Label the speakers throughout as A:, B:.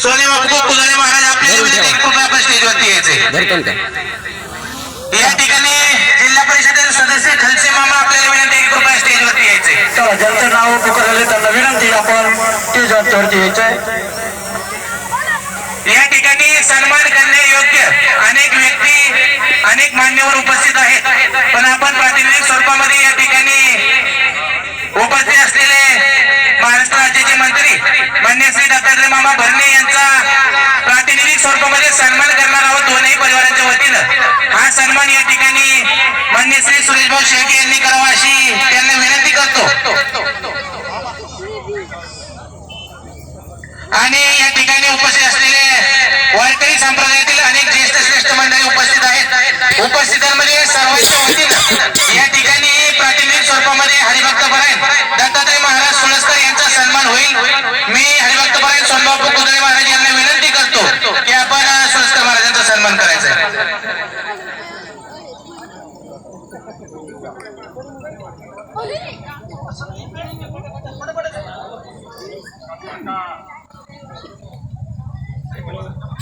A: सोने बापू कुदळे महाराज आपल्याला स्टेजवरती यायचे. या ठिकाणी जिल्हा परिषदेचे सदस्य खलसे मामा आपल्याला विनंती एक रुपया स्टेजवरती यायचे.
B: चला ज्यांचं नाव पुकारले त्यांना विनंती आपण ते वरती यायचंय.
A: या ठिकाणी सन्मान करणे योग्य अनेक व्यक्ती अनेक मान्यवर उपस्थित आहेत. पण आपण प्रातिनिधिक स्वरूपामध्ये या ठिकाणी उपस्थित असलेले महाराष्ट्र राज्याचे मंत्री मान्य श्री दत्तात्रय मामा भरणे यांचा प्रातिनिधिक स्वरूपामध्ये सन्मान करणार आहोत दोनही परिवारांच्या वतीनं. हा सन्मान या ठिकाणी मान्य श्री सुरेशभाऊ शेळके यांनी करावा अशी त्यांना विनंती करतो. आणि या ठिकाणी उपस्थित असलेले वारकरी संप्रदायातील अनेक ज्येष्ठ श्रेष्ठ मंडळी उपस्थित आहेत. उपस्थितांमध्ये सर्वांच्या वतीनं. या ठिकाणी प्रातिनिधिक स्वरूपामध्ये हरिभक्त परायण दत्तात्रय महाराज सुळसकर यांचा सन्मान होईल. मी हरिभक्त परायण सोनबापू कुदळे महाराज यांना विनंती करतो की आपण अ, महाराजांचा सन्मान करायचा आहे.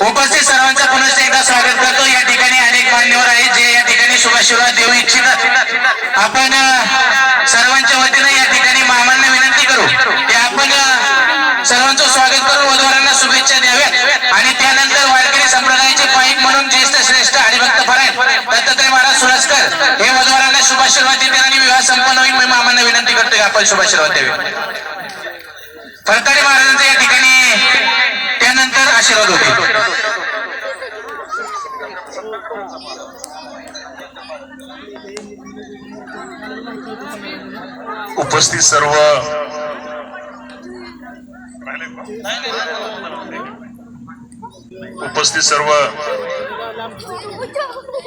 A: उपस्थित सर्वांचं पुनश्च एकदा स्वागत करतो. या ठिकाणी अनेक मान्यवर आहेत जे या ठिकाणी शुभाशीर्वाद देऊ इच्छितात आपण सर्वांच्या वतीनं या ठिकाणी मामांना विनंती करू की आपण सर्वांचं स्वागत करून वधूवरांना शुभेच्छा द्याव्यात. आणि त्यानंतर वारकरी संप्रदायाचे पाईक म्हणून ज्येष्ठ श्रेष्ठ हरिभक्त परायण दत्तात्रय महाराज सुरस्कर हे वधूवरांना शुभाशीर्वाद देतील आणि विवाह संपन्न होईल. मी मामांना विनंती करतो की आपण शुभाशीर्वाद द्यावे. फडतरे महाराजांचे या ठिकाणी त्यानंतर आशीर्वाद होतील.
C: उपस्थित सर्व उपस्थित सर्व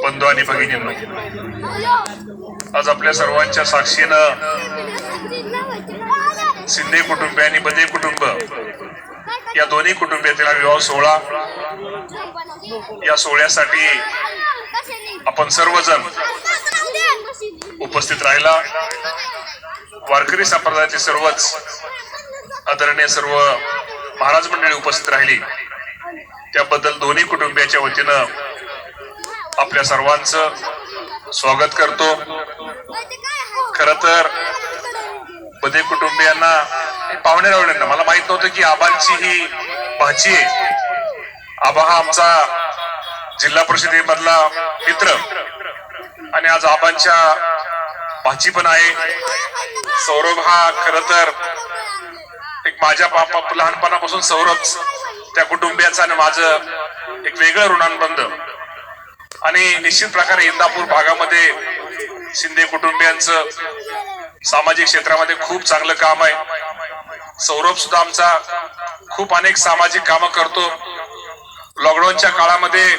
C: बंधू आणि भगिनींनो आज आपल्या सर्वांच्या साक्षीनं शिंदे कुटुंब आणि बदे कुटुंब या दोन्ही कुटुंबियातील विवाह सोहळा या सोहळ्यासाठी आपण सर्वजण उपस्थित राहिला. वारकरी संप्रदायाचे सर्वच आदरणीय सर्व महाराज मंडळी उपस्थित राहिली. त्याबद्दल दोन्ही कुटुंबियाच्या वतीनं आपल्या सर्वांचं स्वागत करतो. खर तर बदे कुटुंबियांना पाहुणे रावण्यांना मला माहीत नव्हतं की आबांची ही भाची आहे. आबा हा आमचा जिल्हा परिषदेमधला मित्र. आणि आज आबांच्या भाची पण आहे. सौरभ हा खर तर एक माझ्या बापा लहानपणापासून सौरभ त्या कुटुंबियाचं आणि माझं एक वेगळं ऋणानुबंध. आणि निश्चित प्रकारे इंदापूर भागामध्ये शिंदे कुटुंबियांचं सामाजिक क्षेत्रामध्ये खूप चांगलं काम आहे. सौरभ सुद्धा आमचा खूप अनेक सामाजिक कामं करतो. लॉकडाऊनच्या काळामध्ये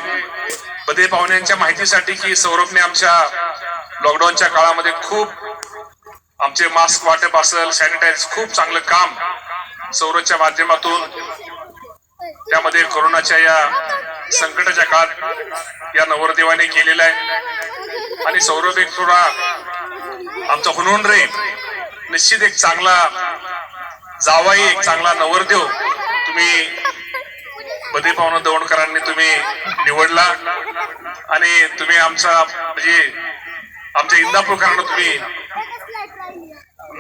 C: बदे पाहुण्यांच्या माहितीसाठी की सौरभने आमच्या लॉकडाऊनच्या काळामध्ये खूप आमचे मास्क वाटप असेल सॅनिटाईज खूप चांगलं काम सौरच्या माध्यमातून. त्यामध्ये कोरोनाच्या या संकटाच्या काळात या नवरदेवाने केलेलं आहे. आणि सौरभ एक थोडा आमचा हुनहुन रे. निश्चित एक चांगला जावाई एक चांगला नवरदेव तुम्ही बदे पाहुणा दौंडकरांनी तुम्ही निवडला. आणि तुम्ही आमचा म्हणजे आमच्या इंदापूरकरांना तुम्ही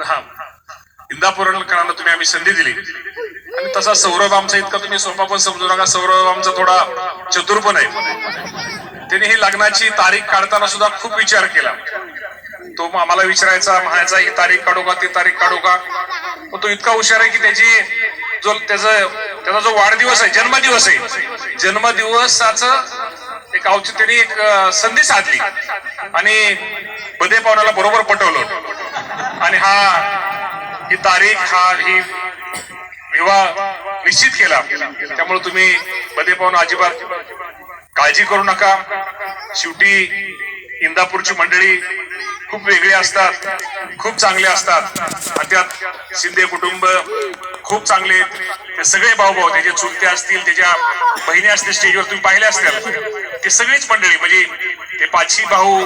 C: हा. इंदापूरकरांना तुम्ही आम्ही संधी दिली. आणि तसा सौरभ आमचा इतका तुम्ही सोपा पण समजू नका. सौरभ आमचा थोडा चतुर पण आहे. त्याने ही लग्नाची तारीख काढताना सुद्धा खूप विचार केला. तो मग आम्हाला विचारायचा म्हणायचा ही तारीख काढू का? ती तारीख काढू का? मग तो इतका हुशार आहे की त्याची जो त्याचा त्याचा जो वाढदिवस आहे जन्मदिवस आहे जन्मदिवसाचं एक औचित्याने एक संधी साधली. आणि बदे पाहुण्याला बरोबर पटवलं. आणि हा ही तारीख हा ही विवाह निश्चित केला. त्यामुळे तुम्ही बदे पाहून अजिबात काळजी करू नका. शेवटी इंदापूरची मंडळी खूप वेगळी असतात खूप चांगले असतात. आणि त्यात शिंदे कुटुंब खूप चांगले ते सगळे भाऊ भाऊ त्याचे चुलते असतील त्याच्या बहिणी असतील स्टेजवर तुम्ही पाहिले असतील ते सगळीच मंडळी. म्हणजे ते पाचही भाऊ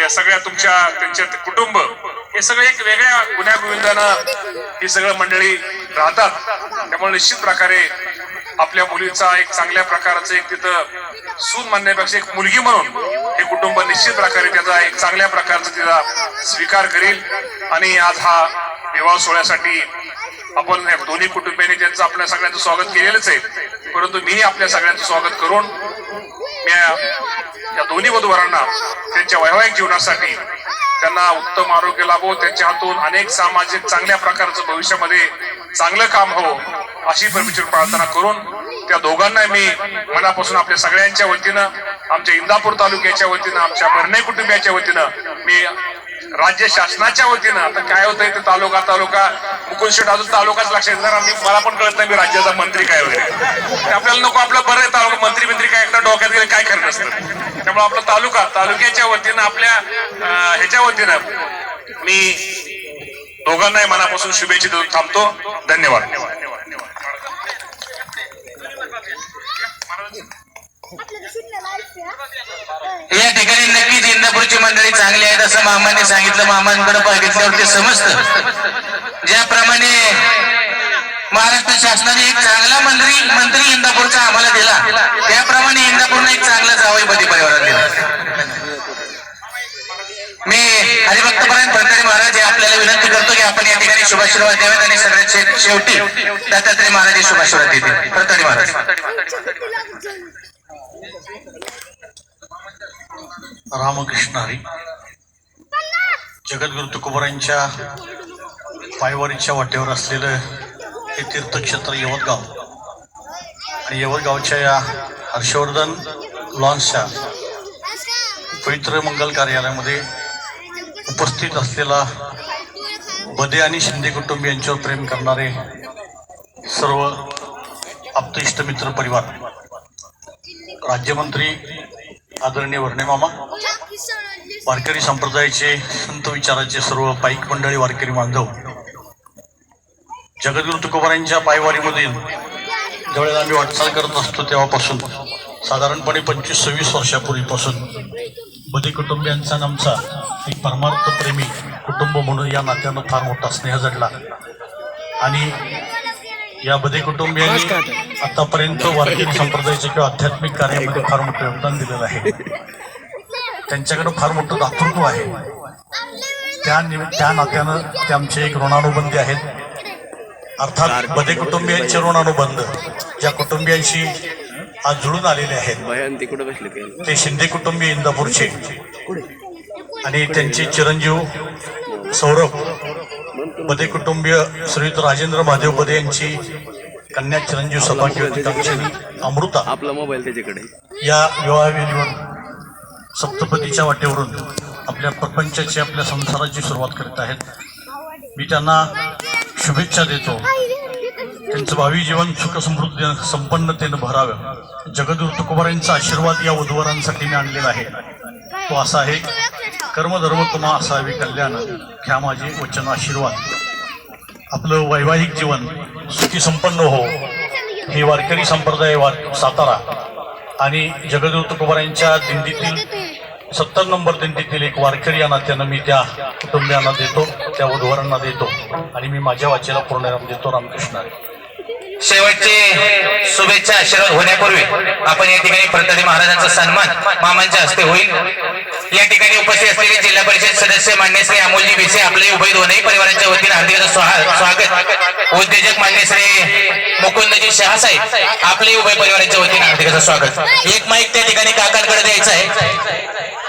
C: त्या सगळ्या तुमच्या त्यांच्या ते कुटुंब हे सगळे एक वेगळ्या गुन्ह्याविविधानं ही सगळं मंडळी राहतात. त्यामुळे निश्चित प्रकारे आपल्या मुलीचा एक चांगल्या प्रकारचं एक तिथं सून मानण्यापेक्षा एक मुलगी म्हणून हे कुटुंब निश्चित प्रकारे त्याचा एक चांगल्या प्रकारचा तिचा स्वीकार करील. आणि आज हा विवाह सोहळ्यासाठी आपण दोन्ही कुटुंबियांनी त्यांचं आपल्या सगळ्यांचं स्वागत केलेलंच आहे परंतु मी आपल्या सगळ्यांचं स्वागत करून मी या दोन्ही वधूवरांना त्यांच्या वैवाहिक जीवनासाठी त्यांना उत्तम आरोग्य लाभो त्यांच्या हातून अनेक सामाजिक चांगल्या प्रकारचं भविष्यामध्ये चांगलं काम हो अशी परमेश्वर प्रार्थना करून त्या दोघांना मी मनापासून आपल्या सगळ्यांच्या वतीनं आमच्या इंदापूर तालुक्याच्या वतीनं आमच्या भरणे कुटुंबियाच्या वतीनं मी राज्य शासनाच्या वतीनं आता काय होतंय ते तालुका तालुका मुकुंदशेठ अजून तालुकाच लक्षात येणार मला पण कळत नाही मी राज्याचा मंत्री काय वगैरे आपल्याला नको आपलं बरं तालुका मंत्री मंत्री काय एकदा डोक्यात गेले काय खरं नसतं त्यामुळे आपला तालुका तालुक्याच्या वतीनं आपल्या ह्याच्या वतीनं मी दोघांनाही मनापासून शुभेच्छा देऊन थांबतो. धन्यवाद.
A: या ठिकाणी नक्कीच इंदापूरची मंडळी चांगली आहेत असं मामाने सांगितलं. मामांकडे बघितल्यावर ते समजतं. ज्याप्रमाणे महाराष्ट्र शासनाने एक चांगला मंत्री मंत्री इंदापूरचा आम्हाला दिला. त्याप्रमाणे इंदापूरने एक चांगला जावई बदी परिवारात दिला. मी हरिभक्तपर्यंत भंडारी महाराज हे आपल्याला विनंती करतो की आपण या ठिकाणी शुभाशीर्वाद द्यावेत आणि सगळ्यात शेवटी दत्तात्रय महाराज हे शुभाशीर्वाद देतील. भंडारी महाराज.
D: रामकृष्ण हरी. जगद्गुरु तुकोबरांच्या पायवारीच्या वाटेवर असलेलं हे तीर्थक्षेत्र यवतगाव. आणि यवतगावच्या या हर्षवर्धन लॉन्सच्या पवित्र मंगल कार्यालयामध्ये उपस्थित असलेला बदे आणि शिंदे कुटुंब यांच्यावर प्रेम करणारे सर्व आप्त मित्र परिवार. राज्यमंत्री आदरणीय वर्णे मामा वारकरी संप्रदायाचे संत विचाराचे सर्व पाईक मंडळी वारकरी बांधव जगद्गुरु तुकोबारांच्या पायवारीमधील ज्यावेळेला आम्ही वाटचाल करत असतो तेव्हापासून साधारणपणे पंचवीस सव्वीस वर्षापूर्वीपासून बदे कुटुंबियांचा आमचा एक परमार्थ प्रेमी कुटुंब म्हणून या नात्यानं फार मोठा स्नेह जडला. आणि या बदे कुटुंबियांनी आतापर्यंत वारकरी संप्रदायाच्या किंवा आध्यात्मिक कार्यामध्ये फार मोठं योगदान दिलेलं आहे. त्यांच्याकडे फार मोठं दातृत्व आहे. त्या निमि त्या नात्यानं ते आमचे एक ऋणानुबंधी आहेत. अर्थात बदे कुटुंबियांचे ऋणानुबंध ज्या कुटुंबियांशी आज जुळून आलेले आहेत.
E: ते
D: शिंदे कुटुंबीय इंदापूरचे. आणि त्यांचे चिरंजीव सौरभ बदे कुटुंबीय श्रीयुत राजेंद्र महादेव बदे यांची कन्या चिरंजीव कांचनी अमृता.
E: आपला मोबाईल त्याच्याकडे.
D: या विवाहवेळीवर सप्तपदीच्या वाटेवरून आपल्या प्रपंचाची आपल्या संसाराची सुरुवात करत आहेत. मी त्यांना शुभेच्छा देतो. त्यांचं भावी जीवन सुख समृद्धी संपन्नतेनं भरावं. जगदूर तुकोबारांचा आशीर्वाद या वधूवरांसाठी मी आणलेला आहे. तो असा आहे कर्मधर्म तुम्हा असावे कल्याण घ्या माझे वचन आशीर्वाद. आपलं वैवाहिक जीवन सुखी संपन्न हो. हे वारकरी संप्रदाय वार सातारा आणि जगदूर तुकोबारांच्या दिंडीतील सत्तर नंबर दिंडीतील एक वारकरी या नात्यानं मी त्या कुटुंबियांना देतो त्या वधूवरांना देतो आणि मी माझ्या वाचेला पूर्णराम देतो रामकृष्ण
A: शेवटचे शुभेच्छा आशीर्वाद होण्यापूर्वी आपण या ठिकाणी प्रतारी महाराजांचा सन्मान मामांच्या हस्ते होईल. या ठिकाणी उपस्थित असलेले जिल्हा परिषद सदस्य मान्य श्री अमोलजी भिसे आपले उभय दोनही परिवारांच्या वतीने हार्दिक स्वागत. उद्योजक मान्य श्री मुकुंदजी शहासाहेब आपले उभय परिवारांच्या वतीने हार्दिक स्वागत. एक माईक त्या ठिकाणी काकांकडे द्यायचा आहे.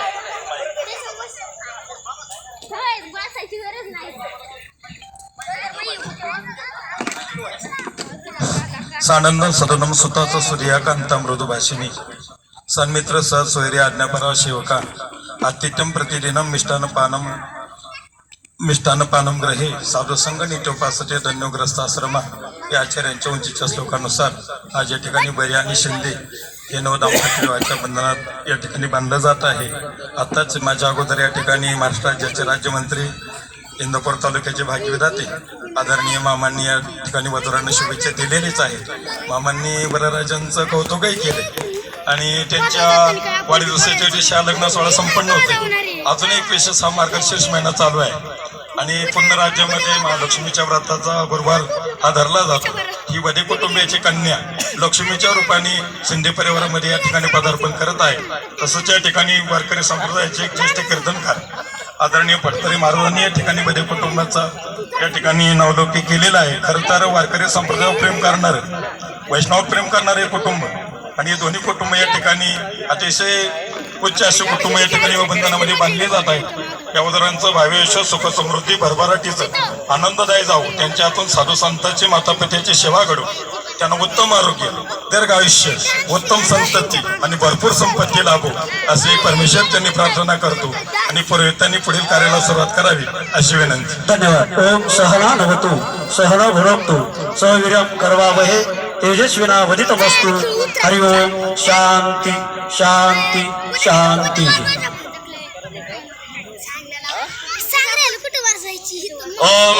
F: सानंद सदनम सुताच सूर्याकांता मृदुभाषिणी. सन्मित्र सर सोयरी आज्ञापरा शिवका. आतिथ्यम प्रतिदिनम मिष्टानपानम मिष्टानपानम ग्रहे. साधुसंग नित्योपासते धन्यग्रस्त आश्रमा या आचार्यांच्या उंचीच्या श्लोकानुसार आज या ठिकाणी बरी आणि शिंदे हे नव विवाहाच्या बंधनात या ठिकाणी बांधलं जात आहे. आत्ताच माझ्या अगोदर या ठिकाणी महाराष्ट्र राज्याचे राज्यमंत्री इंदापूर तालुक्याचे भाग्यविधाते आदरणीय मामांनी या ठिकाणी वधुरांना शुभेच्छा दिलेलीच आहेत. मामांनी वरराजांचं कौतुकही केले आणि त्यांच्या वाढदिवसाच्या दिवशी हा लग्न सोहळा संपन्न होते अजून एक विशेष हा मार्गशीर्ष महिना चालू आहे. आणि पूर्ण राज्यामध्ये महालक्ष्मीच्या व्रताचा गुरुवार हा धरला जातो. ही वधे कुटुंबियाची कन्या लक्ष्मीच्या रूपाने शिंदे परिवारामध्ये या ठिकाणी पदार्पण करत आहे. तसंच या ठिकाणी वारकरी संप्रदायाचे एक ज्येष्ठ कीर्तनकार आदरणीय पटकरी महाराजांनी या ठिकाणी बदे कुटुंबाचा या ठिकाणी नवलौकिक केलेला आहे. खरं तर वारकरी संप्रदायावर प्रेम करणार वैष्णव प्रेम करणारे कुटुंब आणि हे दोन्ही कुटुंब या ठिकाणी अतिशय उच्च असे कुटुंब या ठिकाणी व बंधनामध्ये बांधले जात आहेत. या उदाहरणांचं भाव्यश सुख समृद्धी भरभराटीचं आनंददायी जाऊ त्यांच्या हातून साधू संतांची माता पित्याची सेवा घडू. त्यांना उत्तम आरोग्य. दीर्घ आयुष्य उत्तम संतती आणि भरपूर संपत्ती लाभो असे परमेश्वर त्यांनी प्रार्थना करतो. आणि पुरोहितांनी पुढील कार्याला सुरुवात करावी अशी विनंती.
G: धन्यवाद. ओम सहना नवतु सहना भुनक्तु सहवीर्यम करवावहे तेजस्विना वदितमस्तु हरि ओम शांती शांती शांती।
H: सांगायला कुठं वाजायची?
I: ओम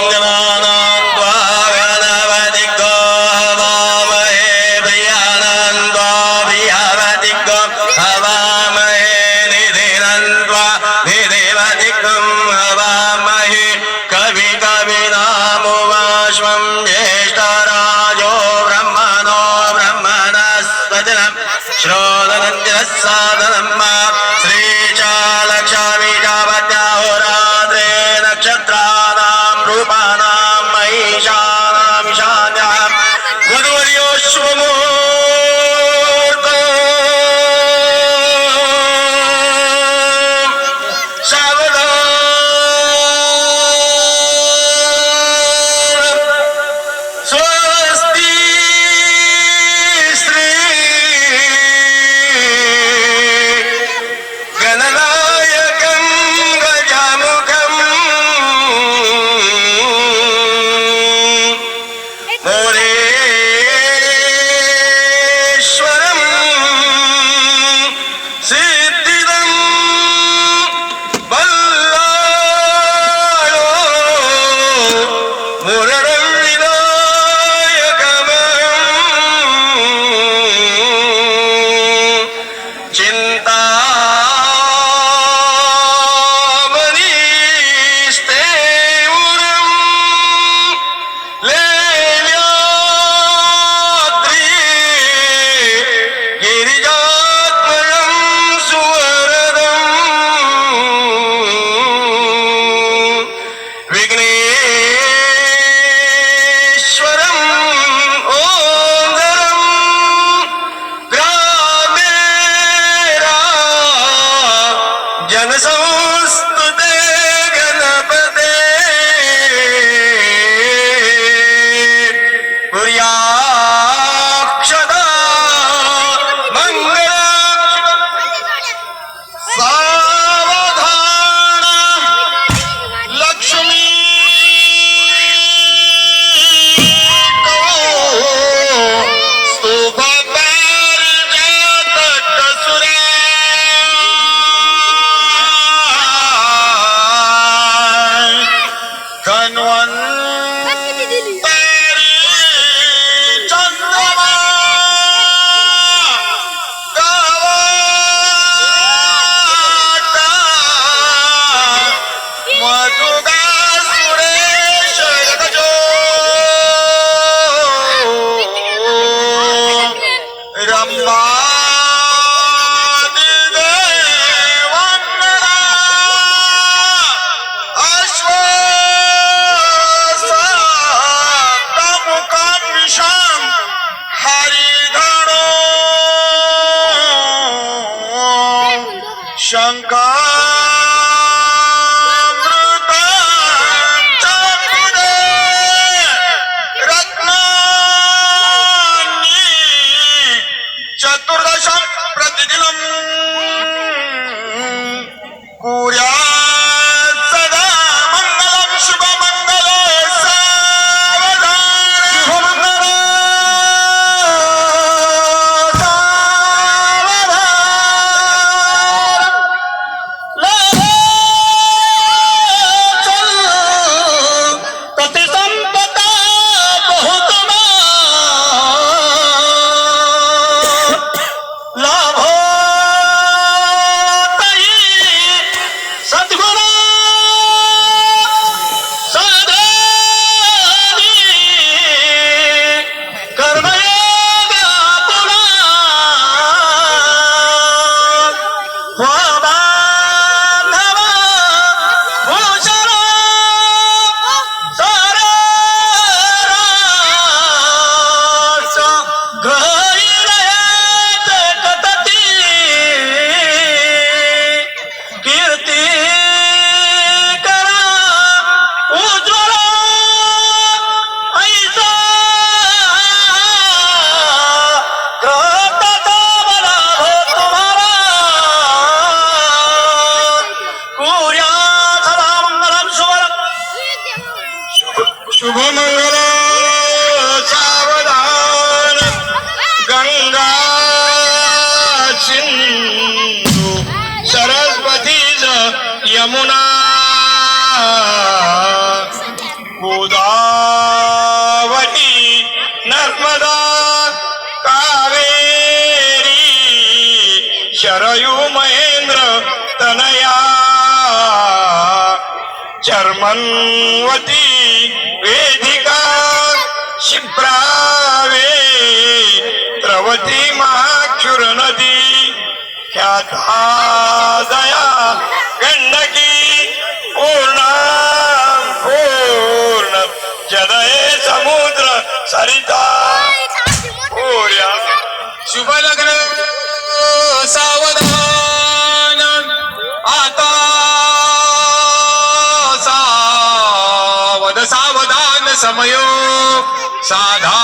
J: शरयू महेंद्र तनया चर्मन्वती वेदिका शिप्रावे द्रवती महाक्षुर नदी ख्याता दया गंडकी पूर्ण पूर्ण जलये समुद्र सरिता पूर्या
K: समयो साधा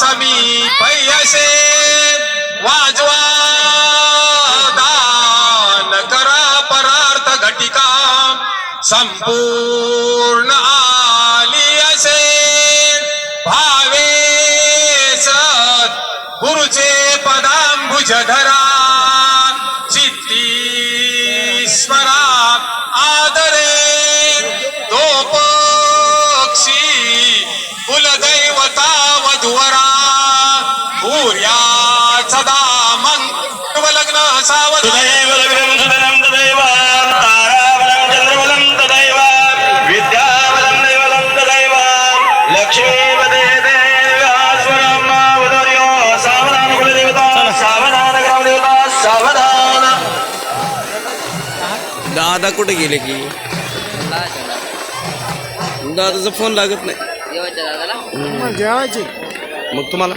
K: समी पैसे वाजवा दान करा परार्थ घटिका संपूर्ण आली असे. भावे सत गुरुचे पदांबुज धरा
E: दादा कुठे गेले की? दादाचा फोन लागत नाही.
L: जेवायचे
E: मग तुम्हाला